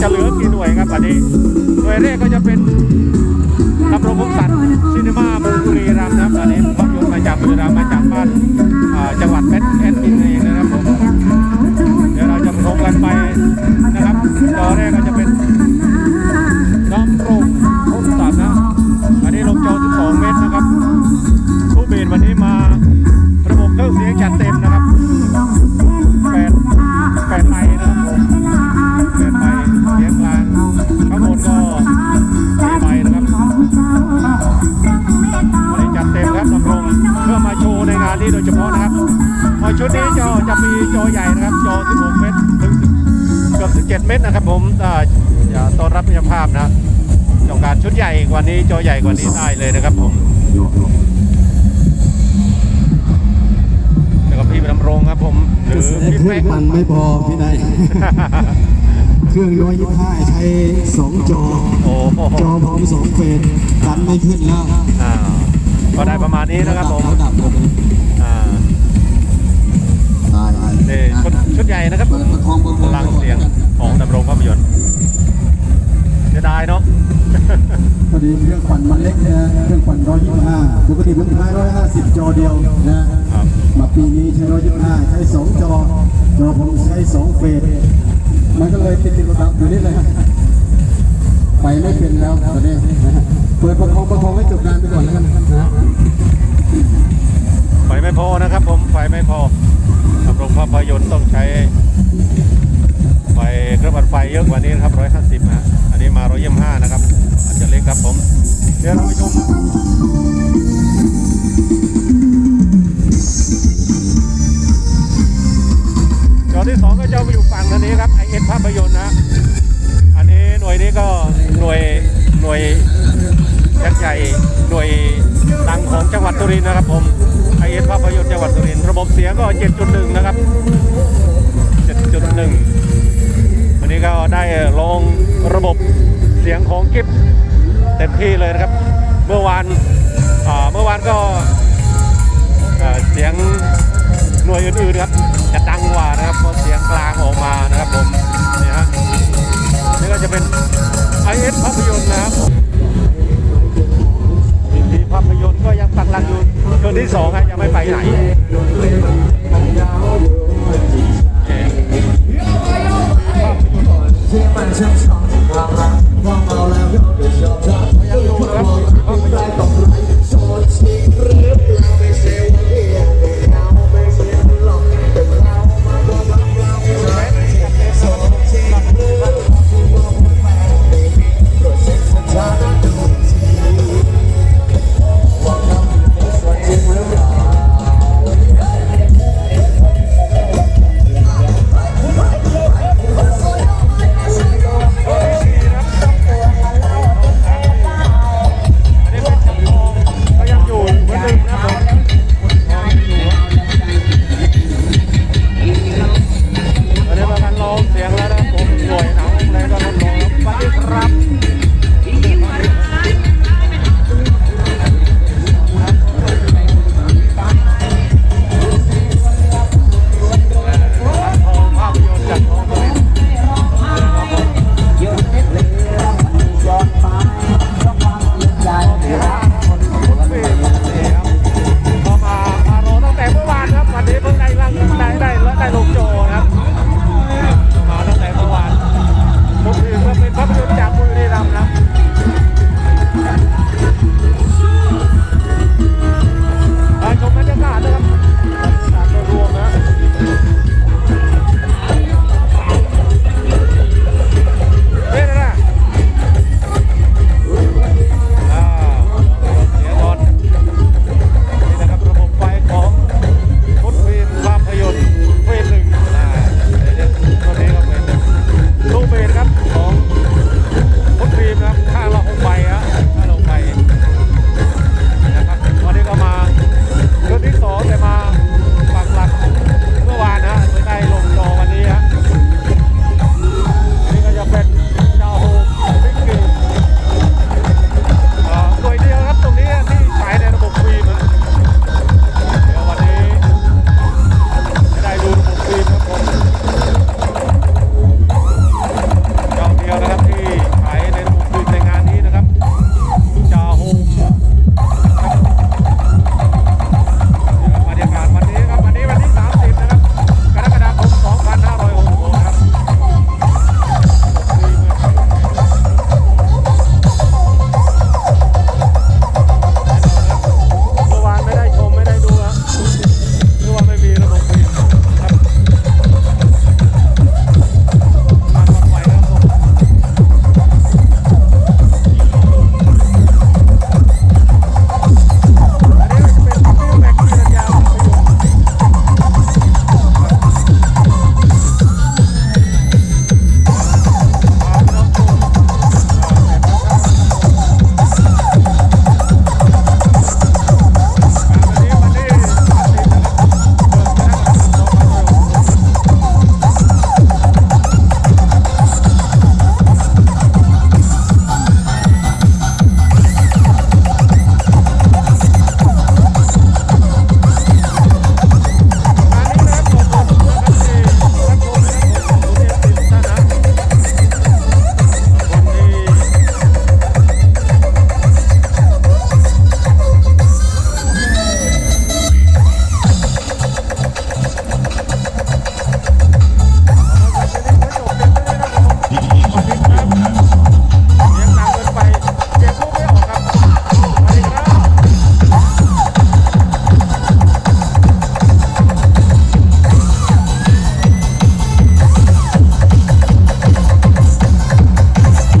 จะเหลือกี่หน่วยครับวันนี้ หน่วยแรกก็จะเป็นทำโรงพงสันซินีมามืองบุรีรัมย์นะครับอันนี้ภาพยนต์มาจากบุรีรัมย์มาจากบ้านจังหวัดเพชรเพชรบุรีนะครับผมเดี๋ยวเราจะชมกันไปนะครับจอแรกก็จะเป็นน้ำรงพงสันนะอันนี้ลงจอ12 เมตรนะครับ ผู้เบนวันนี้มาระบบเครื่องเสียงจัดเต็มนะ นงานนี้โดยเฉพาะนะครับพอชุดนี้จอจะมีจอใหญ่นะครับ จอ 16 เมตรถึงเกือบ 17 เมตรนะครับ ผมอ่าอย่าต้อนรับมิตรภาพนะต้องการชุดใหญ่กว่านี้จอใหญ่กว่านี้ได้เลยนะครับผมแล้วก็พี่ดำรงครับผมหรือแต่พี่เครื่อเป๊งกมันไม่พอพี่นายเครื่องร้อยยี่ห้าใช้สองจอโอ้โหจอพร้อมสองเฟสดันไม่ขึ้นแล้วอ่า ก็ได้ประมาณนี้นะครับผมแล้วดับเลยอ่านี่ชุดชุดใหญ่นะครับพลังเสียงของดำรงภาพยนตร์เสียดายเนาะพอดีเครื่องปั่นมันเล็กนะเครื่องปั่นร้อยห้าปกติผมใช้ร้อยห้าสิบจอเดียวนะครับมาปีนี้ใช้ร้อยห้าใช้สองจอจอผมใช้สองเฟสมันก็เลยติดติดระดับอยู่นี่เลยไปไม่เป็นแล้วตอนนี้เปิดประคองประคองให้จบงานไปก่อนแล้วกัน ไฟไม่พอนะครับ ผมไฟไม่พอดำรงภาพยนตร์ต้องใช้ไฟเครื่องปั่นไฟเยอะกว่านี้นะครับ150นะอันนี้มา125นะครับ อาจจะเล็กครับผม เดี๋ยวเราไปชมจอที่สองก็จะมาอยู่ฝั่งทางนี้ครับ ยงก็ 7.1 นะครับ 7.1 วันนี้ก็ได้ลองระบบเสียงของกิฟเต็มที่เลยนะครับ เมื่อวานเมื่อวานก็เสียงหน่วยอื่นๆครับจะดังกว่านะครับเพราะเสียงกลางออกมานะครับผมนี่ฮะนี่ก็จะเป็น IS ภาพยนตร์นะครับ ก็ยังปักหลักอยู่โซนที่สองครับยังไม่ไปไหน no verdad.